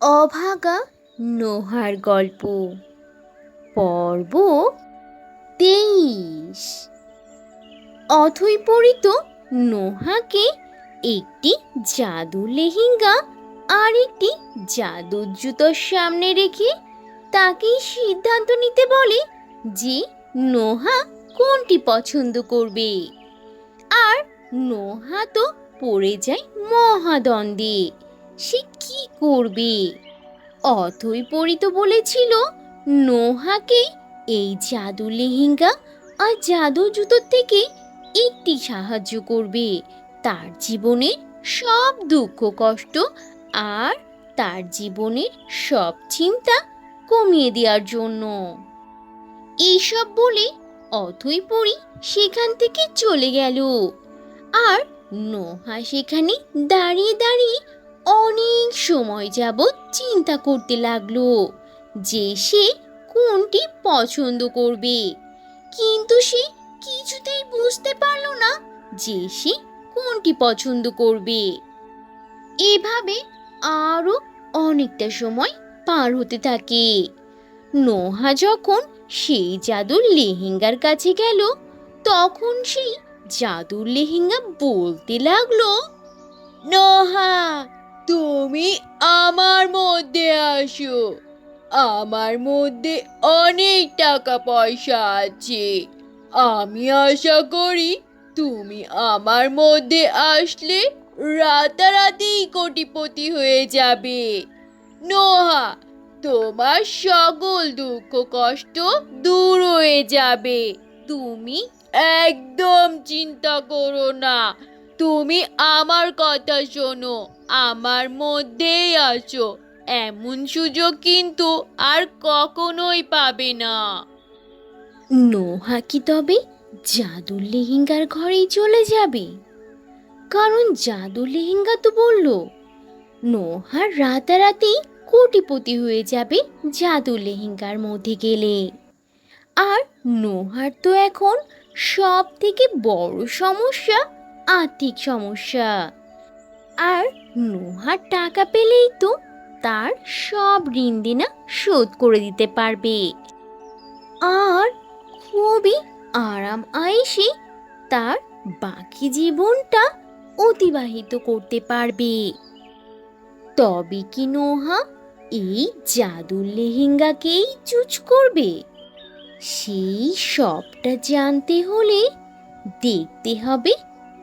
অভাগা নোহার গল্প। পর্ব তেইশ। অথই পরিত নোহাকে একটি জাদু লেহেঙ্গা আর একটি জাদুর জুতোর সামনে রেখে তাকেই সিদ্ধান্ত নিতে বলে যে নোহা কোনটি পছন্দ করবে। আর নোহা তো পড়ে যায় মহাদ্বন্দ্বে। সে কি করবে? অথই পরিত বলেছিল নোহাকে এই জাদু লেহেঙ্গা আর জাদু জুতোর থেকে একটি সাহায্য করবে। তার জীবনের সব দুঃখ, কষ্ট আর তার জীবনের সব চিন্তা কমিয়ে দেওয়ার জন্য। এইসব বলে অথই পরি সেখান থেকে চলে গেল। আর নোহা সেখানে দাঁড়িয়ে দাঁড়িয়ে অনেক সময় যাবৎ চিন্তা করতে লাগল যে সে কোনটি পছন্দ করবে। কিন্তু সে কিছুতেই বুঝতে পারল না যে সে কোনটি পছন্দ করবে। এভাবে আরও অনেকটা সময় পার হতে থাকে। নোহা যখন সেই জাদুর লেহেঙ্গার কাছে গেল, তখন সেই জাদুর লেহেঙ্গা বলতে লাগল, নোহা তুমি আমার মধ্যে আসো। আমার মধ্যে অনেক টাকা পয়সা আছে। আমি আশা করি তুমি আমার মধ্যে আসলে রাতারাতি কোটিপতি হয়ে যাবে। নোহা, তোমার সকল দুঃখ কষ্ট দূর হয়ে যাবে। তুমি একদম চিন্তা করো না। তুমি আমার কথা শোনো, আমার মধ্যেই আছো। এমন সুযোগ কিন্তু আর কখনোই পাবে না। নোহা কি তবে জাদুর লেহেঙ্গার ঘরেই চলে যাবে? কারণ জাদুর লেহেঙ্গা তো বলল, নোহা রাতারাতি কোটিপতি হয়ে যাবে জাদু লেহেঙ্গার মধ্যে গেলে। আর নোহার তো এখন সব থেকে বড় সমস্যা আর্থিক সমস্যা। আর নোহার টাকা পেলেই তো তার সব ঋণ দেনা শোধ করে দিতে পারবে। আর খুবই আরাম আয়েসে তার বাকি জীবনটা অতিবাহিত করতে পারবে। তবে কি নোহা এই জাদুর লেহেঙ্গাকেই চুজ করবে? সেই সবটা জানতে হলে দেখতে হবে